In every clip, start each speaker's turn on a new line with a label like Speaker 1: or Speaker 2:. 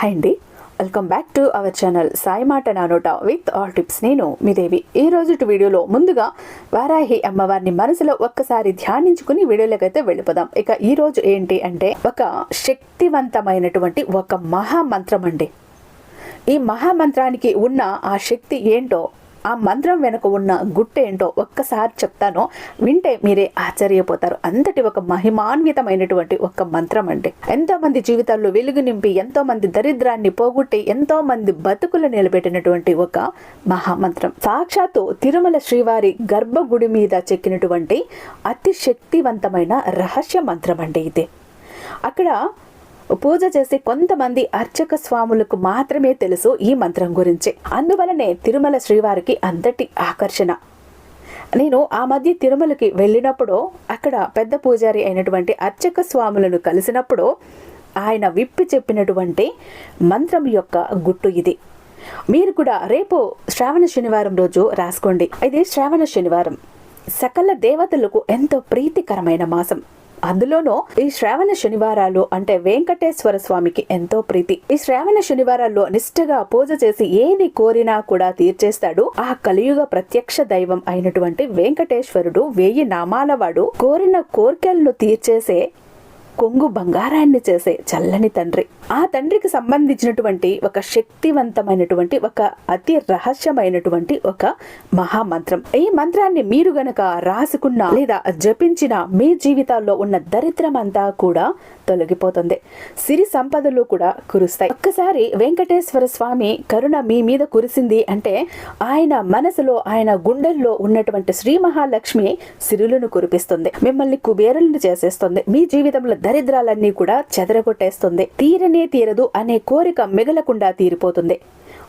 Speaker 1: Hi అండి. Welcome back to our channel Sai మాట నానోట విత్ ఆల్ టిప్స్ నేను మీ దేవి. ఈ రోజు వీడియోలో ముందుగా వారాహి అమ్మవారిని మనసులో ఒక్కసారి ధ్యానించుకుని వీడియోలోకి అయితే వెళ్ళిపోదాం. ఇక ఈ రోజు ఏంటి అంటే ఒక శక్తివంతమైనటువంటి ఒక మహామంత్రం అండి. ఈ మహామంత్రానికి ఉన్న ఆ శక్తి ఏంటో ఆ మంత్రం వెనుక ఉన్న గుట్టేంటో ఒక్కసారి చెప్తాను. వింటే మీరే ఆశ్చర్యపోతారు. అంతటి ఒక మహిమాన్వితమైనటువంటి ఒక మంత్రం అండి. ఎంతో మంది జీవితాల్లో వెలుగు నింపి ఎంతో మంది దరిద్రాన్ని పోగొట్టి ఎంతో మంది బతుకులు నిలబెట్టినటువంటి ఒక మహామంత్రం. సాక్షాత్తు తిరుమల శ్రీవారి గర్భగుడి మీద చెక్కినటువంటి అతి శక్తివంతమైన రహస్య మంత్రం అండి ఇది. అక్కడ పూజ చేసే కొంతమంది అర్చక స్వాములకు మాత్రమే తెలుసు ఈ మంత్రం గురించి. అందువలనే తిరుమల శ్రీవారికి అంతటి ఆకర్షణ. నేను ఆ మధ్య తిరుమలకి వెళ్ళినప్పుడు అక్కడ పెద్ద పూజారి అయినటువంటి అర్చక స్వాములను కలిసినప్పుడు ఆయన విప్పి చెప్పినటువంటి మంత్రం యొక్క గుట్టు ఇది. మీరు కూడా రేపు శ్రావణ శనివారం రోజు రాసుకోండి. ఇది శ్రావణ శనివారం. సకల దేవతలకు ఎంతో ప్రీతికరమైన మాసం. అందులోనూ ఈ శ్రావణ శనివారాలు అంటే వెంకటేశ్వర స్వామికి ఎంతో ప్రీతి. ఈ శ్రావణ శనివారాల్లో నిష్ఠగా పూజ చేసి ఏది కోరినా కూడా తీర్చేస్తాడు. ఆ కలియుగ ప్రత్యక్ష దైవం అయినటువంటి వెంకటేశ్వరుడు వేయి నామాల వాడు కోరిన కోరికలను తీర్చేసే కొంగు బంగారాన్ని చేసే చల్లని తండ్రి. ఆ తండ్రికి సంబంధించినటువంటి ఒక శక్తివంతమైనటువంటి ఒక అతి రహస్యమైనటువంటి ఒక మహామంత్రం. ఈ మంత్రాన్ని మీరు గనక రాసుకున్న లేదా జపించిన మీ జీవితాల్లో ఉన్న దరిద్రం అంతా కూడా తొలగిపోతుంది. సిరి సంపదలు కూడా కురుస్తాయి. ఒక్కసారి వెంకటేశ్వర స్వామి కరుణ మీ మీద కురిసింది అంటే ఆయన మనసులో ఆయన గుండెల్లో ఉన్నటువంటి శ్రీ మహాలక్ష్మి సిరులను కురిపిస్తుంది. మిమ్మల్ని కుబేరులను చేసేస్తుంది. మీ జీవితంలో దరిద్రాలన్నీ కూడా చెదరగొట్టేస్తుంది. తీరనే తీరదు అనే కోరిక మిగలకుండా తీరిపోతుంది.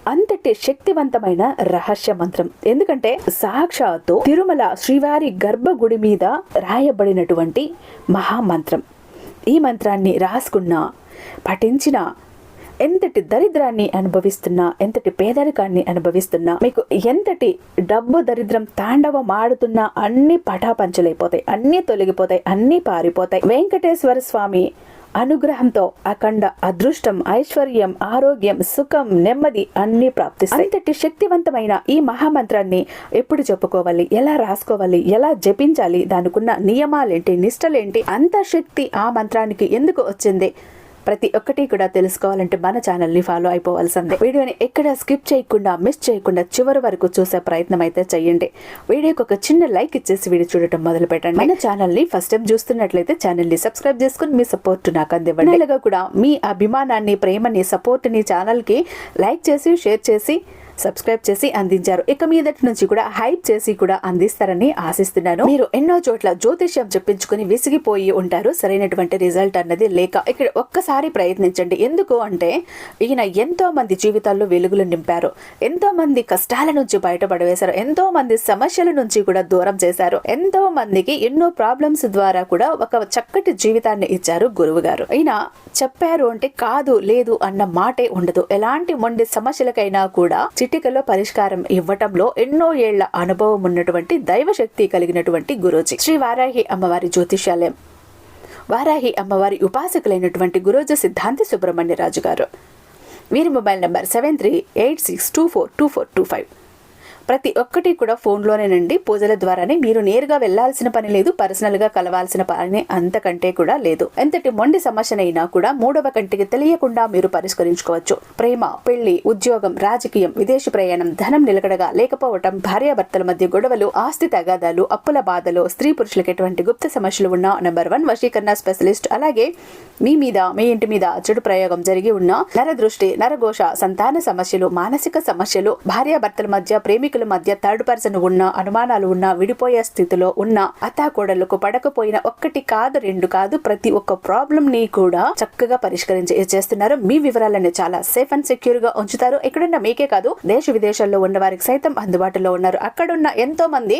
Speaker 1: అంతటి శక్తివంతమైన రహస్య మంత్రం. ఎందుకంటే సాక్షాత్తు తిరుమల శ్రీవారి గర్భగుడి మీద రాయబడినటువంటి మహామంత్రం. ఈ మంత్రాన్ని రాసుకున్న పఠించిన ఎంతటి దరిద్రాన్ని అనుభవిస్తున్నా ఎంతటి పేదరికాన్ని అనుభవిస్తున్నా మీకు ఎంతటి డబ్బు దరిద్రం తాండవం ఆడుతున్నా అన్ని పటాపంచలైపోతాయి అన్ని తొలగిపోతాయి అన్ని పారిపోతాయి. వెంకటేశ్వర స్వామి అనుగ్రహంతో అఖండ అదృష్టం ఐశ్వర్యం ఆరోగ్యం సుఖం నెమ్మది అన్ని ప్రాప్తిస్తాయి. అంతటి శక్తివంతమైన ఈ మహామంత్రాన్ని ఎప్పుడు చెప్పుకోవాలి? ఎలా రాసుకోవాలి? ఎలా జపించాలి? దానికున్న నియమాలేంటి? నిష్టలేంటి? అంత శక్తి ఆ మంత్రానికి ఎందుకు వచ్చింది? ప్రతి ఒక్కటి కూడా తెలుసుకోవాలంటే మన ఛానల్ని ఫాలో అయిపోవాల్సిందే. వీడియోని ఎక్కడ స్కిప్ చేయకుండా మిస్ చేయకుండా చివరి వరకు చూసే ప్రయత్నం అయితే చేయండి. వీడియోకి ఒక చిన్న లైక్ ఇచ్చేసి వీడియో చూడటం మొదలు పెట్టండి. మన ఛానల్ని ఫస్ట్ టైం చూస్తున్నట్లయితే ఛానల్ని సబ్స్క్రైబ్ చేసుకుని మీ సపోర్ట్ నాకు అందివ్వండి. అలాగా కూడా మీ అభిమానాన్ని ప్రేమని సపోర్ట్ని ఛానల్కి లైక్ చేసి షేర్ చేసి సబ్స్క్రైబ్ చేసి అందించారు. ఇక మీదటి నుంచి కూడా హైప్ చేసి కూడా అందిస్తారని ఆశిస్తున్నాను. మీరు ఎన్నో చోట్ల జ్యోతిష్యం చెప్పించుకుని విసిగిపోయి ఉంటారు. సరైనటువంటి రిజల్ట్ అన్నది లేక ఇక్కడ ఒక్కసారి ప్రయత్నించండి. ఎందుకు అంటే ఈయన ఎంతో మంది జీవితాల్లో వెలుగులు నింపారు. ఎంతో మంది కష్టాల నుంచి బయటపడవేశారు. ఎంతో మంది సమస్యల నుంచి కూడా దూరం చేశారు. ఎంతో మందికి ఎన్నో ప్రాబ్లమ్స్ ద్వారా కూడా ఒక చక్కటి జీవితాన్ని ఇచ్చారు గురువు గారు. ఈయన చెప్పారు అంటే కాదు లేదు అన్న మాటే ఉండదు. ఎలాంటి మొండి సమస్యలకైనా కూడా చిటికలో పరిష్కారం ఇవ్వటంలో ఎన్నో ఏళ్ళ అనుభవం ఉన్నటువంటి దైవశక్తి కలిగినటువంటి గురూజీ. శ్రీ వారాహి అమ్మవారి జ్యోతిష్యాలయం. వారాహి అమ్మవారి ఉపాసకులైనటువంటి గురోజు సిద్ధాంతి సుబ్రహ్మణ్య రాజు గారు వీరి mobile number seven three eight six two four two four two five. ప్రతి ఒక్కటి కూడా ఫోన్లోనేనండి. పూజల ద్వారానే మీరు నేరుగా వెళ్ళాల్సిన పని లేదు పర్సనల్గా కలవాల్సిన పని అంతకంటే కూడా లేదు. ఎంతటి మొండి సమస్యనైనా కూడా మూడవ కంటికి తెలియకుండా మీరు పరిష్కరించుకోవచ్చు. ప్రేమ పెళ్ళి ఉద్యోగం రాజకీయం విదేశీ ప్రయాణం ధనం నిలకడగా లేకపోవటం భార్యాభర్తల మధ్య గొడవలు ఆస్తి తగాదాలు అప్పుల బాధలు స్త్రీ పురుషులకు ఎటువంటి గుప్త సమస్యలు ఉన్న నెంబర్ వన్ వశీకరణ స్పెషలిస్ట్. అలాగే మీ మీద మీ ఇంటి మీద చెడు ప్రయోగం జరిగి ఉన్న నరదృష్టి నరఘోష సంతాన సమస్యలు మానసిక సమస్యలు భార్యాభర్తల మధ్య పూర్వీకుల మధ్య థర్డ్ పర్సన్ ఉన్న అనుమానాలు ఉన్న విడిపోయే స్థితిలో ఉన్న అత్తాకోడళ్ళకు పడకపోయిన ఒక్కటి కాదు రెండు కాదు ప్రతి ఒక్క ప్రాబ్లం ని కూడా చక్కగా పరిష్కరించి చేస్తున్నారు. మీ వివరాలను చాలా సేఫ్ అండ్ సెక్యూర్గా ఉంచుతారు. ఎక్కడున్న మీకే కాదు దేశ విదేశాల్లో ఉన్న వారికి సైతం అందుబాటులో ఉన్నారు. అక్కడున్న ఎంతో మంది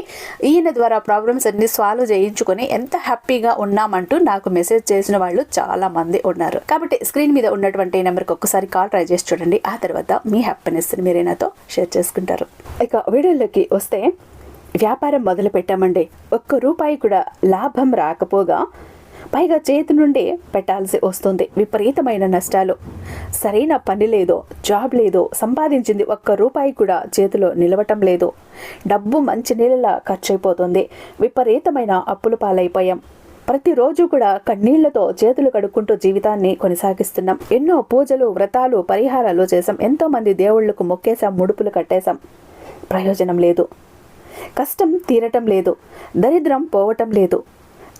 Speaker 1: ఈయన ద్వారా ప్రాబ్లమ్స్ అన్ని సాల్వ్ చేయించుకొని ఎంత హ్యాపీగా ఉన్నామంటూ నాకు మెసేజ్ చేసిన వాళ్ళు చాలా మంది ఉన్నారు. కాబట్టి స్క్రీన్ మీద ఉన్నటువంటి నెంబర్కి ఒక్కసారి కాల్ ట్రై చేసి చూడండి. ఆ తర్వాత మీ హ్యాపీనెస్ మీరే నాతో షేర్ చేసుకుంటారు. ఇక వీడియోలోకి వస్తే వ్యాపారం మొదలు పెట్టామండి ఒక్క రూపాయి కూడా లాభం రాకపోగా పైగా చేతి నుండి పెట్టాల్సి వస్తుంది. విపరీతమైన నష్టాలు. సరైన పని లేదో జాబ్ లేదో సంపాదించింది ఒక్క రూపాయి కూడా చేతిలో నిలవటం లేదు. డబ్బు మంచి నీళ్ళలా ఖర్చయిపోతుంది విపరీతమైన అప్పుల పాలైపోయాం. ప్రతిరోజు కూడా కన్నీళ్ళతో చేతులు కడుక్కుంటూ జీవితాన్ని కొనసాగిస్తున్నాం. ఎన్నో పూజలు వ్రతాలు పరిహారాలు చేసాం ఎంతోమంది దేవుళ్ళకు మొక్కేశాం ముడుపులు కట్టేశాం. ప్రయోజనం లేదు. కష్టం తీరటం లేదు. దరిద్రం పోవటం లేదు.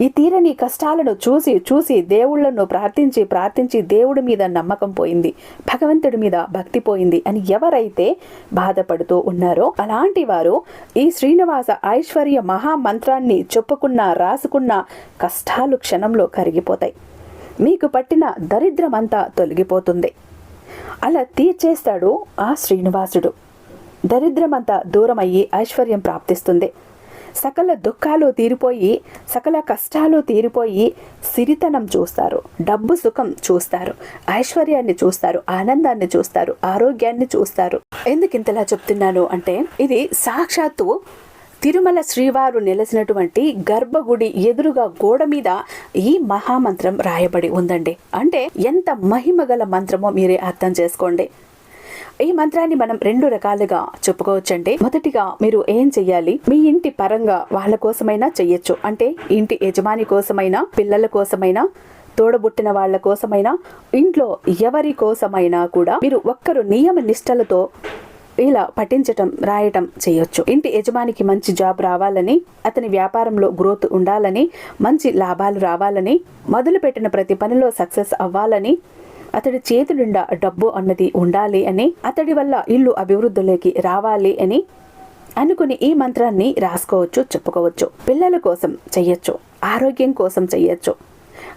Speaker 1: ఈ తీరని కష్టాలను చూసి చూసి దేవుళ్ళను ప్రార్థించి ప్రార్థించి దేవుడి మీద నమ్మకం పోయింది. భగవంతుడి మీద భక్తి పోయింది అని ఎవరైతే బాధపడుతూ ఉన్నారో అలాంటి వారు ఈ శ్రీనివాస ఐశ్వర్య మహామంత్రాన్ని చెప్పుకున్న రాసుకున్న కష్టాలు క్షణంలో కరిగిపోతాయి. మీకు పట్టిన దరిద్రమంతా తొలగిపోతుంది. అలా తీర్చేస్తాడు ఆ శ్రీనివాసుడు. దరిద్రమంతా దూరమయ్యి ఐశ్వర్యం ప్రాప్తిస్తుంది. సకల దుఃఖాలు తీరిపోయి సకల కష్టాలు తీరిపోయి సిరితనం చూస్తారు. డబ్బు సుఖం చూస్తారు. ఐశ్వర్యాన్ని చూస్తారు. ఆనందాన్ని చూస్తారు. ఆరోగ్యాన్ని చూస్తారు. ఎందుకు ఇంతలా చెప్తున్నాను అంటే ఇది సాక్షాత్తు తిరుమల శ్రీవారు నెలసినటువంటి గర్భగుడి ఎదురుగా గోడ మీద ఈ మహామంత్రం రాయబడి ఉందండి. అంటే ఎంత మహిమగల మంత్రమో మీరే అర్థం చేసుకోండి. ఈ మంత్రాన్ని మనం రెండు రకాలుగా చెప్పుకోవచ్చండి. మొదటిగా మీరు ఏం చెయ్యాలి? మీ ఇంటి పరంగా వాళ్ళ కోసమైనా చెయ్యొచ్చు. అంటే ఇంటి యజమాని కోసమైనా పిల్లల కోసమైనా తోడబుట్టిన వాళ్ళ కోసమైనా ఇంట్లో ఎవరి కోసమైనా కూడా మీరు ఒక్కరు నియమ నిష్టలతో ఇలా పఠించటం రాయటం చేయొచ్చు ఇంటి యజమానికి మంచి జాబ్ రావాలని అతని వ్యాపారంలో గ్రోత్ ఉండాలని మంచి లాభాలు రావాలని మొదలుపెట్టిన ప్రతి పనిలో సక్సెస్ అవ్వాలని అతడి చేతి నిండా డబ్బు అన్నది ఉండాలి అని అతడి వల్ల ఇల్లు అభివృద్ధిలోకి రావాలి అని అనుకుని ఈ మంత్రాన్ని రాసుకోవచ్చు చెప్పుకోవచ్చు. పిల్లల కోసం చెయ్యొచ్చు ఆరోగ్యం కోసం చెయ్యొచ్చు.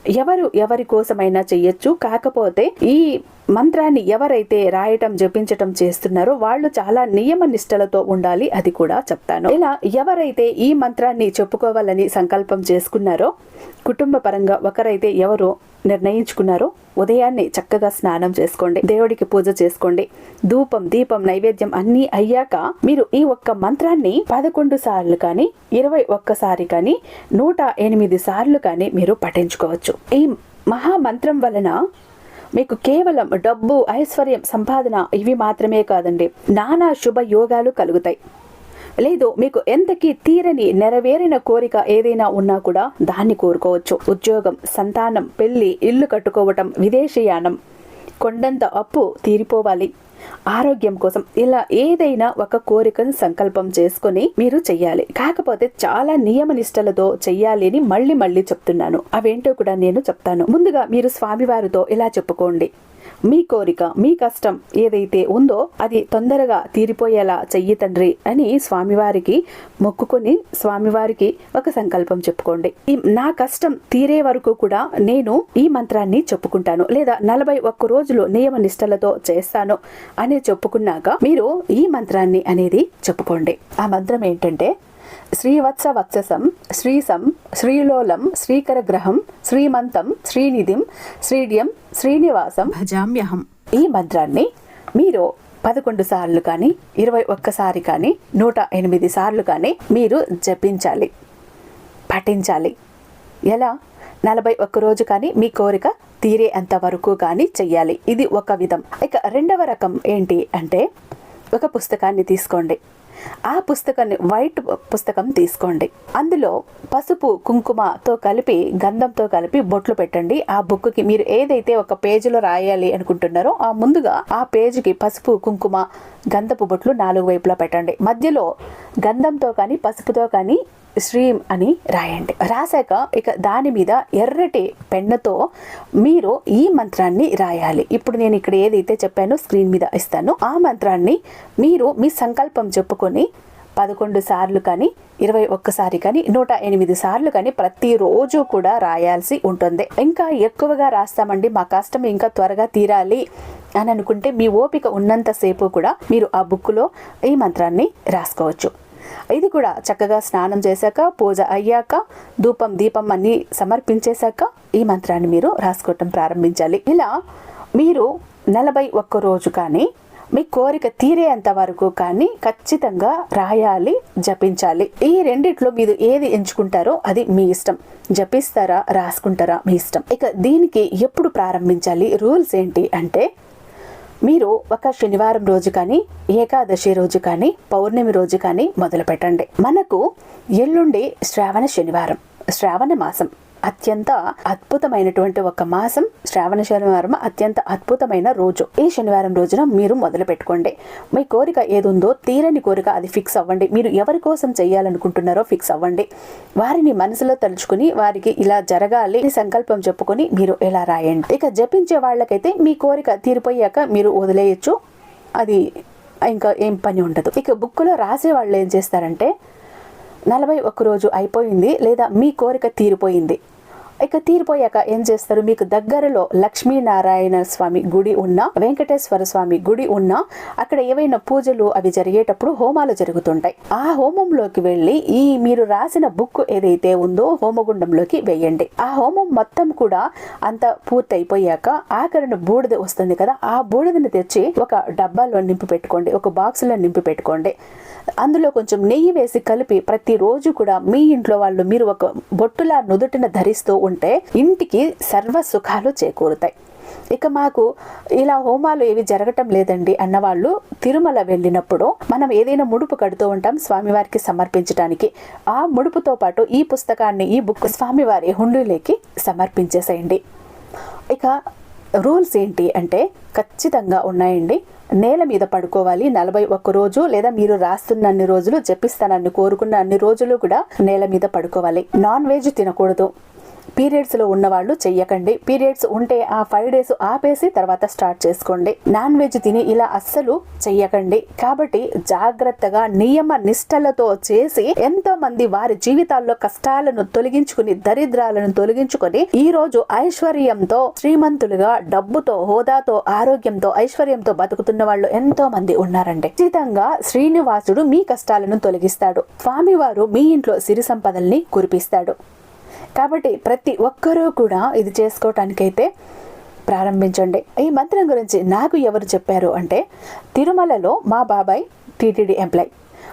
Speaker 1: ఎవరు ఎవరి కోసమైనా చెయ్యొచ్చు. కాకపోతే ఈ మంత్రాన్ని ఎవరైతే రాయటం జపించటం చేస్తున్నారో వాళ్ళు చాలా నియమ నిష్టలతో ఉండాలి అది కూడా చెప్తాను. ఇలా ఎవరైతే ఈ మంత్రాన్ని చెప్పుకోవాలని సంకల్పం చేసుకున్నారో కుటుంబ పరంగా ఒకరైతే ఎవరు నిర్ణయించుకున్నారో ఉదయాన్నే చక్కగా స్నానం చేసుకోండి దేవుడికి పూజ చేసుకోండి ధూపం దీపం నైవేద్యం అన్నీ అయ్యాక మీరు ఈ ఒక్క మంత్రాన్ని పదకొండు సార్లు కానీ ఇరవై ఒక్కసారి కానీ నూట ఎనిమిది సార్లు కానీ మీరు పఠించుకోవచ్చు. ఈ మహామంత్రం వలన మీకు కేవలం డబ్బు ఐశ్వర్యం సంపాదన ఇవి మాత్రమే కాదండి. నానా శుభ యోగాలు కలుగుతాయి. లేదు మీకు ఎంతకి తీరని నెరవేరిన కోరిక ఏదైనా ఉన్నా కూడా దాన్ని కోరుకోవచ్చు. ఉద్యోగం సంతానం పెళ్ళి ఇల్లు కట్టుకోవటం విదేశీయానం కొండంత అప్పు తీరిపోవాలి. ఆరోగ్యం కోసం ఇలా ఏదైనా ఒక కోరికను సంకల్పం చేసుకుని మీరు చెయ్యాలి. కాకపోతే చాలా నియమ నిష్టలతో చెయ్యాలి అని మళ్ళీ మళ్ళీ చెప్తున్నాను. అవేంటో కూడా నేను చెప్తాను. ముందుగా మీరు స్వామివారితో ఇలా చెప్పుకోండి. మీ కోరిక మీ కష్టం ఏదైతే ఉందో అది తొందరగా తీరిపోయేలా చెయ్యి తండ్రి అని స్వామివారికి మొక్కుకొని స్వామివారికి ఒక సంకల్పం చెప్పుకోండి. ఈ నా కష్టం తీరే వరకు కూడా నేను ఈ మంత్రాన్ని చెప్పుకుంటాను లేదా నలభై ఒక్క రోజులు నియమ నిష్టలతో చేస్తాను అని చెప్పుకున్నాక మీరు ఈ మంత్రాన్ని అనేది చెప్పుకోండి. ఆ మంత్రం ఏంటంటే శ్రీవత్స వత్ససం శ్రీసం శ్రీలోలం శ్రీకరగ్రహం శ్రీమంతం శ్రీనిధిం శ్రీడ్యం శ్రీనివాసం. భజామ్యహం. ఈ మంత్రాన్ని మీరు పదకొండు సార్లు కానీ ఇరవై ఒక్కసారి కానీ నూట ఎనిమిది సార్లు కానీ మీరు జపించాలి. పఠించాలి. ఎలా? నలభై ఒక్క రోజు కానీ మీ కోరిక తీరే అంత వరకు కానీ చెయ్యాలి. ఇది ఒక విధం. ఇక రెండవ రకం ఏంటి అంటే ఒక పుస్తకాన్ని తీసుకోండి. ఆ పుస్తకాన్ని వైట్ పుస్తకం తీసుకోండి. అందులో పసుపు కుంకుమతో కలిపి గంధంతో కలిపి బొట్లు పెట్టండి. ఆ బుక్కి మీరు ఏదైతే ఒక పేజీలో రాయాలి అనుకుంటున్నారో ఆ ముందుగా ఆ పేజీకి పసుపు కుంకుమ గంధపు బొట్లు నాలుగు వైపులా పెట్టండి. మధ్యలో గంధంతో కానీ పసుపుతో కానీ శ్రీం అని రాయండి. రాశాక ఇక దాని మీద ఎర్రటి పెన్నుతో మీరు ఈ మంత్రాన్ని రాయాలి. ఇప్పుడు నేను ఇక్కడ ఏదైతే చెప్పానో స్క్రీన్ మీద ఇస్తాను. ఆ మంత్రాన్ని మీరు మీ సంకల్పం చెప్పుకొని పదకొండు సార్లు కానీ ఇరవై ఒక్కసారి కానీ నూట ఎనిమిది సార్లు కానీ ప్రతిరోజు కూడా రాయాల్సి ఉంటుంది. ఇంకా ఎక్కువగా రాస్తామండి. మా కష్టం ఇంకా త్వరగా తీరాలి అని అనుకుంటే మీ ఓపిక ఉన్నంతసేపు కూడా మీరు ఆ బుక్లో ఈ మంత్రాన్ని రాసుకోవచ్చు. ఇది కూడా చక్కగా స్నానం చేశాక పూజ అయ్యాక ధూపం దీపం అన్ని సమర్పించేశాక ఈ మంత్రాన్ని మీరు రాసుకోవటం ప్రారంభించాలి. ఇలా మీరు నలభై ఒక్క రోజు కానీ మీ కోరిక తీరేంత వరకు కానీ ఖచ్చితంగా రాయాలి జపించాలి. ఈ రెండిట్లో మీరు ఏది ఎంచుకుంటారో అది మీ ఇష్టం. జపిస్తారా రాసుకుంటారా మీ ఇష్టం. ఇక దీనికి ఎప్పుడు ప్రారంభించాలి? రూల్స్ ఏంటి అంటే మీరు ఒక శనివారం రోజు కానీ ఏకాదశి రోజు కానీ పౌర్ణమి రోజు కానీ మొదలు పెట్టండి మనకు ఎల్లుండి శ్రావణ శనివారం శ్రావణ మాసం. అత్యంత అద్భుతమైనటువంటి ఒక మాసం. శ్రావణ శనివారం అత్యంత అద్భుతమైన రోజు. ఈ శనివారం రోజున మీరు మొదలు పెట్టుకోండి. మీ కోరిక ఏదుందో తీరని కోరిక అది ఫిక్స్ అవ్వండి. మీరు ఎవరి కోసం చేయాలనుకుంటున్నారో ఫిక్స్ అవ్వండి. వారిని మనసులో తలుచుకుని వారికి ఇలా జరగాలి అని సంకల్పం చెప్పుకొని మీరు ఎలా రాయండి. ఇక జపించే వాళ్ళకైతే మీ కోరిక తీరిపోయాక మీరు వదిలేయచ్చు. అది ఇంకా ఏం పని ఉండదు. ఇక బుక్లో రాసే వాళ్ళు ఏం చేస్తారంటే నలభై ఒక్క రోజు అయిపోయింది లేదా మీ కోరిక తీరిపోయింది. ఇక తీరిపోయాక ఏం చేస్తారు? మీకు దగ్గరలో లక్ష్మీనారాయణ స్వామి గుడి ఉన్న వెంకటేశ్వర స్వామి గుడి ఉన్న అక్కడ ఏవైనా పూజలు అవి జరిగేటప్పుడు హోమాలు జరుగుతుంటాయి. ఆ హోమంలోకి వెళ్ళి ఈ మీరు రాసిన బుక్ ఏదైతే ఉందో హోమగుండంలోకి వేయండి. ఆ హోమం మొత్తం కూడా అంత పూర్తి అయిపోయాక ఆఖరిన బూడిద వస్తుంది కదా ఆ బూడిదని తెచ్చి ఒక డబ్బాలో నింపి పెట్టుకోండి ఒక బాక్స్లో నింపి పెట్టుకోండి. అందులో కొంచెం నెయ్యి వేసి కలిపి ప్రతిరోజు కూడా మీ ఇంట్లో వాళ్ళు మీరు ఒక బొట్టులా నుదుటిన ధరిస్తూ ఉంటే ఇంటికి సర్వ సుఖాలు చేకూరుతాయి. ఇక మాకు ఇలా హోమాలు ఏవి జరగటం లేదండి అన్నవాళ్ళు తిరుమల వెళ్ళినప్పుడు మనం ఏదైనా ముడుపు కడుతూ ఉంటాం స్వామివారికి సమర్పించడానికి ఆ ముడుపుతో పాటు ఈ పుస్తకాన్ని ఈ బుక్ స్వామివారి హుండీలోకి సమర్పించేసేయండి. ఇక రూల్స్ ఏంటి అంటే ఖచ్చితంగా ఉన్నాయండి. నేల మీద పడుకోవాలి. నలభై ఒక్క రోజు లేదా మీరు రాస్తున్న అన్ని రోజులు జపిస్తానని కోరుకున్న అన్ని రోజులు కూడా నేల మీద పడుకోవాలి. నాన్ వెజ్ తినకూడదు. పీరియడ్స్లో ఉన్నవాళ్ళు చెయ్యకండి. పీరియడ్స్ ఉంటే ఆ ఫైవ్ డేస్ ఆపేసి తర్వాత స్టార్ట్ చేసుకోండి. నాన్ వెజ్ తిని ఇలా అస్సలు చెయ్యకండి. కాబట్టి జాగ్రత్తగా నియమ నిష్టలతో చేసి ఎంతో మంది వారి జీవితాల్లో కష్టాలను తొలగించుకుని దరిద్రాలను తొలగించుకొని ఈ రోజు ఐశ్వర్యంతో శ్రీమంతులుగా డబ్బుతో హోదాతో ఆరోగ్యంతో ఐశ్వర్యంతో బతుకుతున్న వాళ్ళు ఎంతో మంది ఉన్నారండి. ఖచ్చితంగా శ్రీనివాసుడు మీ కష్టాలను తొలగిస్తాడు. స్వామివారు మీ ఇంట్లో సిరి సంపదల్ని కురిపిస్తాడు. కాబట్టి ప్రతి ఒక్కరూ కూడా ఇది చేసుకోవటానికైతే ప్రారంభించండి. ఈ మంత్రం గురించి నాకు ఎవరు చెప్పారు అంటే తిరుమలలో మా బాబాయ్ టీటీడీ ఎంప్లాయ్.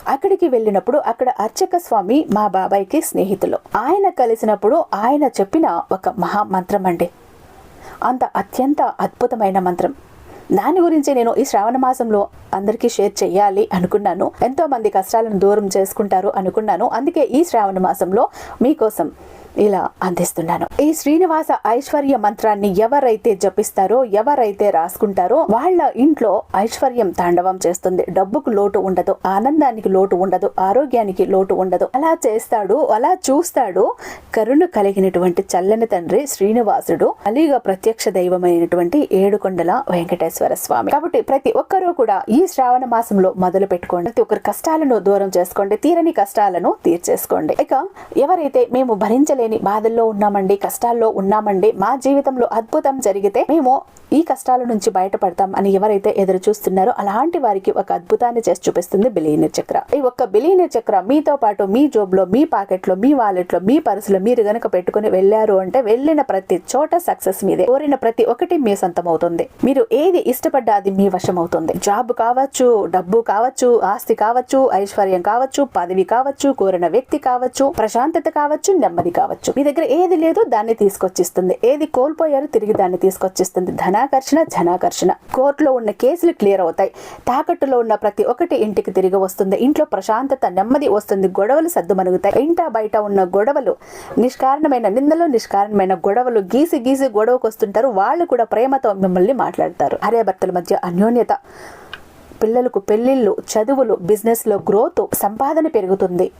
Speaker 1: అక్కడికి వెళ్ళినప్పుడు అక్కడ అర్చక స్వామి మా బాబాయ్కి స్నేహితులు. ఆయన కలిసినప్పుడు ఆయన చెప్పిన ఒక మహా మంత్రం అండి. అంత అత్యంత అద్భుతమైన మంత్రం. దాని గురించి నేను ఈ శ్రావణ మాసంలో అందరికీ షేర్ చేయాలి అనుకున్నాను. ఎంతో మంది కష్టాలను దూరం చేసుకుంటారు అనుకున్నాను. అందుకే ఈ శ్రావణ మాసంలో మీకోసం ఇలా అందిస్తున్నాను. ఈ శ్రీనివాస ఐశ్వర్య మంత్రాన్ని ఎవరైతే జపిస్తారో ఎవరైతే రాసుకుంటారో వాళ్ళ ఇంట్లో ఐశ్వర్యం తాండవం చేస్తుంది. డబ్బుకు లోటు ఉండదు ఆనందానికి లోటు ఉండదు ఆరోగ్యానికి లోటు ఉండదు. అలా చేస్తాడు అలా చూస్తాడు. కరుణ కలిగినటువంటి చల్లని తండ్రి శ్రీనివాసుడు అలీగా ప్రత్యక్ష దైవమైనటువంటి ఏడుకొండల వెంకటేశ్వర స్వామి. కాబట్టి ప్రతి ఒక్కరూ కూడా ఈ శ్రావణ మాసంలో మొదలు పెట్టుకోండి. ప్రతి ఒక్కరి కష్టాలను దూరం చేసుకోండి తీరని కష్టాలను తీర్చేసుకోండి. ఇక ఎవరైతే మేము భరించలేని బాధల్లో ఉన్నామండి కష్టాల్లో ఉన్నామండి. మా జీవితంలో అద్భుతం జరిగితే మేము ఈ కష్టాల నుంచి బయటపడతాం అని ఎవరైతే ఎదురు చూస్తున్నారో అలాంటి వారికి ఒక అద్భుతాన్ని చేసి చూపిస్తుంది బిలియనర్ చక్ర. ఈ ఒక్క బిలియనర్ చక్ర మీతో పాటు మీ జోబ్లో మీ పాకెట్లో మీ వాలెట్లో మీ పర్సులో మీరు గనక పెట్టుకుని వెళ్ళారు అంటే వెళ్ళిన ప్రతి చోట సక్సెస్ మీదే. కోరిన ప్రతి ఒక్కటి మీ సొంతం అవుతుంది మీరు ఏది ఇష్టపడ్డా అది మీ వశం అవుతుంది జాబ్ కావచ్చు డబ్బు కావచ్చు ఆస్తి కావచ్చు ఐశ్వర్యం కావచ్చు పదవి కావచ్చు కోరిన వ్యక్తి కావచ్చు ప్రశాంతత కావచ్చు నెమ్మది కావచ్చు. మీ దగ్గర ఏది లేదు దాన్ని తీసుకొచ్చిస్తుంది. ఏది కోల్పోయారో తిరిగి దాన్ని తీసుకొచ్చిస్తుంది. ధనాకర్షణ జనాకర్షణ కోర్టులో ఉన్న కేసులు క్లియర్ అవుతాయి. తాకట్టులో ఉన్న ప్రతి ఒక్కటి ఇంటికి తిరిగి వస్తుంది. ఇంట్లో ప్రశాంతత నెమ్మది వస్తుంది. గొడవలు సద్దుమణుగుతాయి. ఇంట బయట ఉన్న గొడవలు నిష్కారణమైన నిందలు నిష్కారణమైన గొడవలు గీసి గీసి గొడవకు వస్తుంటారు. వాళ్ళు కూడా ప్రేమతో మిమ్మల్ని మాట్లాడతారు. భార్యాభర్తల మధ్య అన్యోన్యత. పిల్లలకు పెళ్ళిళ్ళు చదువులు బిజినెస్లో గ్రోత్ సంపాదన పెరుగుతుంది.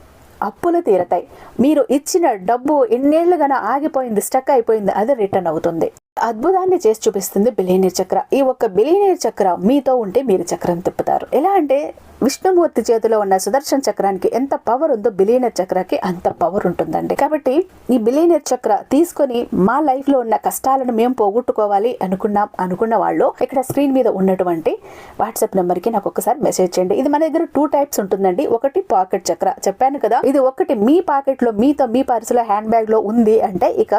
Speaker 1: అప్పులు తీరతాయి. మీరు ఇచ్చిన డబ్బు ఎన్నేళ్ళుగా ఆగిపోయింది స్టక్ అయిపోయింది అది రిటర్న్ అవుతుంది. అద్భుతాన్ని చేసి చూపిస్తుంది బిలియనీర్ చక్ర. ఈ ఒక్క బిలియనీర్ చక్ర మీతో ఉంటే మీరు చక్రం తిప్పుతారు. ఎలా అంటే విష్ణుమూర్తి చేతిలో ఉన్న సుదర్శన చక్రానికి ఎంత పవర్ ఉందో బిలీనర్ చక్రకి అంత పవర్ ఉంటుందండి. కాబట్టి ఈ బిలీనర్ చక్ర తీసుకొని మా లైఫ్లో ఉన్న కష్టాలను మేము పోగొట్టుకోవాలి అనుకున్నాం అనుకున్న వాళ్ళు ఇక్కడ స్క్రీన్ మీద ఉన్నటువంటి వాట్సాప్ నెంబర్కి నాకు ఒకసారి మెసేజ్ చేయండి. ఇది మన దగ్గర టూ టైప్స్ ఉంటుందండి. ఒకటి పాకెట్ చక్ర. చెప్పాను కదా ఇది ఒకటి మీ పాకెట్లో మీతో మీ పర్సులో హ్యాండ్ బ్యాగ్లో ఉంది అంటే ఇక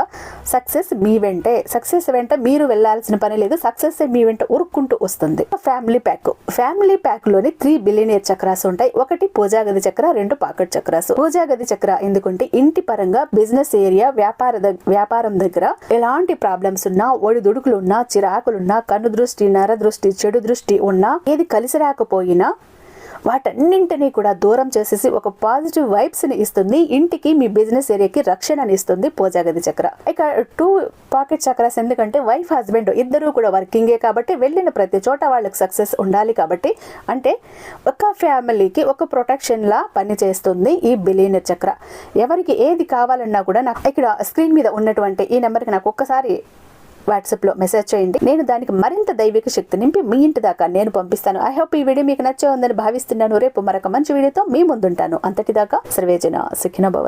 Speaker 1: సక్సెస్ మీ వెంటే సక్సెస్ వెంట మీరు వెళ్ళాల్సిన పని లేదు సక్సెస్ మీ వెంట ఉరుక్కుంటూ వస్తుంది. Family pack. ఫ్యామిలీ ప్యాక్లోని త్రీ బిలియనియర్ చక్రాస్ ఉంటాయి. ఒకటి పూజాగది చక్ర రెండు పాకెట్ చక్రాస్. పూజాగది చక్ర ఎందుకంటే ఇంటి పరంగా బిజినెస్ ఏరియా వ్యాపార వ్యాపారం దగ్గర ఎలాంటి ప్రాబ్లమ్స్ ఉన్నా ఒడిదుడుకులు ఉన్నా చిరాకులున్నా కన్ను దృష్టి నర దృష్టి చెడు దృష్టి ఉన్నా ఏది కలిసి రాకపోయినా వాటన్నింటినీ కూడా దూరం చేసేసి ఒక పాజిటివ్ వైబ్స్ని ఇస్తుంది. ఇంటికి మీ బిజినెస్ ఏరియాకి రక్షణని ఇస్తుంది పూజాగది చక్ర. ఇక టూ పాకెట్ చక్రాస్ ఎందుకంటే వైఫ్ హస్బెండ్ ఇద్దరూ కూడా వర్కింగే కాబట్టి వెళ్ళిన ప్రతి చోట వాళ్ళకి సక్సెస్ ఉండాలి కాబట్టి. అంటే ఒక ఫ్యామిలీకి ఒక ప్రొటెక్షన్ లా పనిచేస్తుంది ఈ బిలీనర్ చక్ర. ఎవరికి ఏది కావాలన్నా కూడా నాకు ఇక్కడ స్క్రీన్ మీద ఉన్నటువంటి ఈ నెంబర్కి నాకు ఒక్కసారి వాట్సాప్లో మెసేజ్ చేయండి. నేను దానికి మరింత దైవిక శక్తి నింపి మీ ఇంటి దాకా నేను పంపిస్తాను. ఐ హోప్ ఈ వీడియో మీకు నచ్చే ఉందని భావిస్తున్నాను. రేపు మరొక మంచి వీడియోతో మీ ముందుంటాను. అంతటిదాకా సర్వేజన సుఖిన భవ